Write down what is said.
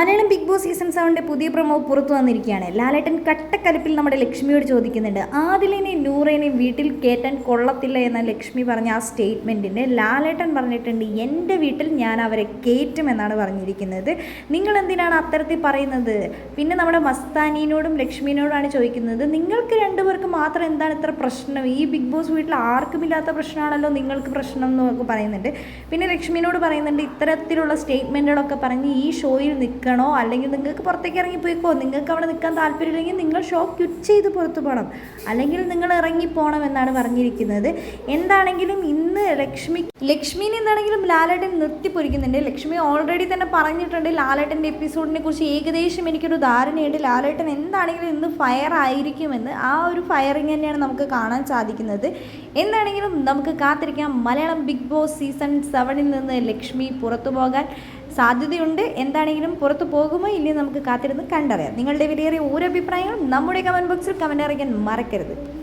Malayalam big boss season സെവന്റെ പുതിയ promo പുറത്തു വന്നിരിക്കുകയാണ്. ലാലേട്ടൻ കട്ടക്കലപ്പിൽ നമ്മുടെ ലക്ഷ്മിയോട് ചോദിക്കുന്നുണ്ട് ആദിലിനെയും നൂറേനെയും വീട്ടിൽ കയറ്റാൻ കൊള്ളത്തില്ല എന്ന ലക്ഷ്മി പറഞ്ഞ ആ സ്റ്റേറ്റ്മെന്റിന് ലാലേട്ടൻ പറഞ്ഞിട്ടുണ്ട് എന്റെ വീട്ടിൽ ഞാൻ അവരെ കയറ്റും എന്നാണ് പറഞ്ഞിരിക്കുന്നത്. നിങ്ങൾ എന്തിനാണ് അത്തരത്തിൽ പറയുന്നത്? പിന്നെ നമ്മുടെ മസ്താനീനോടും ലക്ഷ്മിനോടാണ് ചോദിക്കുന്നത് നിങ്ങൾക്ക് രണ്ടുപേർക്ക് മാത്രം എന്താണ് ഇത്ര പ്രശ്നം? ഈ ബിഗ് ബോസ് വീട്ടിൽ ആർക്കും ഇല്ലാത്ത പ്രശ്നമാണല്ലോ നിങ്ങൾക്ക് പ്രശ്നം എന്നൊക്കെ പറയുന്നുണ്ട്. പിന്നെ ലക്ഷ്മിനോട് പറയുന്നുണ്ട് ഇത്തരത്തിലുള്ള സ്റ്റേറ്റ്മെന്റുകളൊക്കെ പറഞ്ഞ് ഈ ഷോയിൽ നിൽക്കണോ അല്ലെങ്കിൽ നിങ്ങൾക്ക് പുറത്തേക്ക് ഇറങ്ങി പോയിക്കോ? നിങ്ങൾക്ക് അവിടെ നിൽക്കാൻ താല്പര്യമില്ലെങ്കിൽ നിങ്ങൾ ഷോ ക്വിറ്റ് ചെയ്ത് പുറത്തു പോകണം അല്ലെങ്കിൽ നിങ്ങൾ ഇറങ്ങി പോകണം എന്നാണ് പറഞ്ഞിരിക്കുന്നത്. എന്താണെങ്കിലും ഇന്ന് ലക്ഷ്മി ലക്ഷ്മിനെ എന്താണെങ്കിലും ലാലേട്ടൻ നിർത്തിപ്പൊരിക്കുന്നുണ്ട് ലക്ഷ്മി ഓൾറെഡി തന്നെ പറഞ്ഞിട്ടുണ്ട് ലാലേട്ടന്റെ എപ്പിസോഡിനെ കുറിച്ച്. ഏകദേശം എനിക്കൊരു ധാരണയുണ്ട്. ലാലേട്ടൻ എന്താണെങ്കിലും ഇന്ന് ഫയർ ആയിരിക്കുമെന്ന് ആ ഒരു ഫയറിങ് തന്നെയാണ് നമുക്ക് കാണാൻ സാധിക്കുന്നത്. എന്താണെങ്കിലും നമുക്ക് കാത്തിരിക്കാം. മലയാളം ബിഗ് ബോസ് സീസൺ സെവനിൽ നിന്ന് ലക്ഷ്മി പുറത്തു പോകാൻ. സാധ്യതയുണ്ട്. എന്താണെങ്കിലും പുറത്തു പോകുമോ ഇല്ലയോ നമുക്ക് കാത്തിരുന്ന് കണ്ടറിയാം. നിങ്ങളുടെ വിലയേറിയ ഓരോ അഭിപ്രായങ്ങളും നമ്മുടെ കമന്റ് ബോക്സിൽ കമന്റ് അറിയിക്കാൻ മറക്കരുത്.